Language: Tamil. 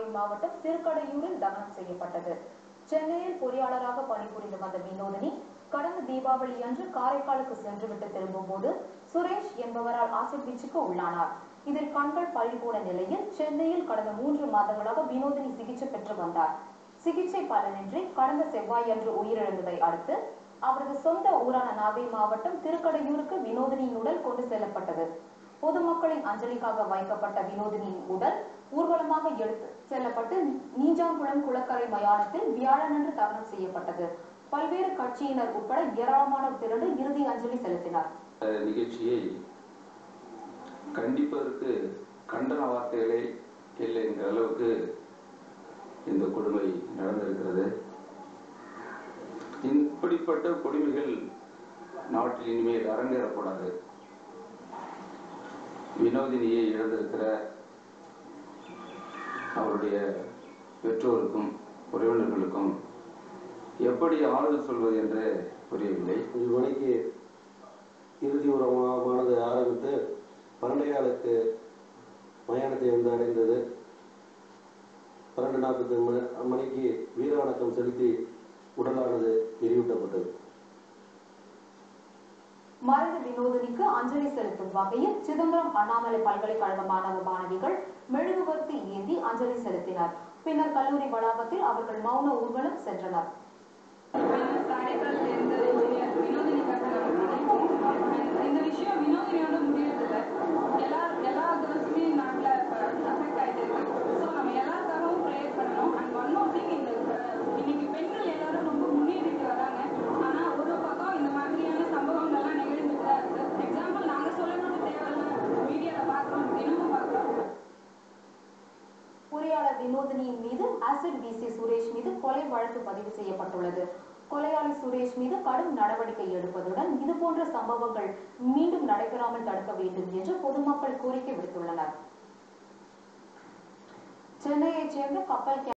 நாகை மாவட்டம் திருக்கடையூரில் தகனம் செய்யப்பட்டது. சென்னையில் பொறியாளராக பணிபுரிந்து வந்த வினோதினி கடந்த தீபாவளி அன்று காரைக்காலுக்கு சென்றுவிட்டு திரும்பும் போது சுரேஷ் என்பவரால் ஆசிட் வீச்சுக்கு உள்ளானார். இதில் கண்கள் பறிபோன நிலையில் சென்னையில் கடந்த மூன்று மாதங்களாக வினோதினி சிகிச்சை பெற்று வந்தார். சிகிச்சை பலனின்றி கடந்த செவ்வாயன்று உயிரிழந்ததை அடுத்து அவரது சொந்த ஊரான நாகை மாவட்டம் திருக்கடையூருக்கு வினோதினியின் உடல் கொண்டு செல்லப்பட்டது. பொதுமக்களின் அஞ்சலிக்காக வைக்கப்பட்ட வினோதினியின் உடல் ஊர்வலமாக எடுத்து செல்லப்பட்டு நீஞ்சாங்குளம் குளக்கரை மயானத்தில் வியாழனன்று தகனம் செய்யப்பட்டது. பல்வேறு கட்சியினர் உட்பட ஏராளமானோர் திரண்டு இறுதி அஞ்சலி செலுத்தினார். நிகழ்ச்சியை கண்டிப்பதற்கு கண்டன வார்த்தைகளே இல்லை என்ற அளவுக்கு இந்த கொடுமை நடந்திருக்கிறது. இப்படிப்பட்ட கொடுமைகள் நாட்டில் இனிமேல் அரங்கேறக்கூடாது. வினோதினியை இழந்திருக்கிற அவருடைய பெற்றோருக்கும் உறவினர்களுக்கும் எப்படி ஆறுதல் சொல்வது என்று புரியவில்லை. அஞ்சு மணிக்கு இறுதி உரமானது ஆரம்பித்து பன்னெண்டையாளுக்கு மயானத்தை வந்து அடைந்தது. பன்னெண்டு நாற்பத்தி மணிக்கு வீர வணக்கம் செலுத்தி உடலானது எரியூட்டப்பட்டது. மறைந்த அஞ்சலி செலுத்தும் வகையில் சிதம்பரம் அண்ணாமலை பல்கலைக்கழக மாணவ மாணவிகள் மெழுகுவர்த்தி ஏந்தி அஞ்சலி செலுத்தினர். பின்னர் கல்லூரி வளாகத்தில் அவர்கள் மௌன ஊர்வலம் சென்றனர். கொலையாளர் வினோதினியின் மீது அசிட் வீசிய சுரேஷ் மீது கொலை வழக்கு பதிவு செய்யப்பட்டுள்ளது. கொலையாளி சுரேஷ் மீது கடும் நடவடிக்கை எடுப்பதுடன் இதுபோன்ற சம்பவங்கள் மீண்டும் நடைபெறாமல் தடுக்க வேண்டும் என்று பொதுமக்கள் கோரிக்கை விடுத்துள்ளனர். சென்னையைச் சேர்ந்த கப்பல்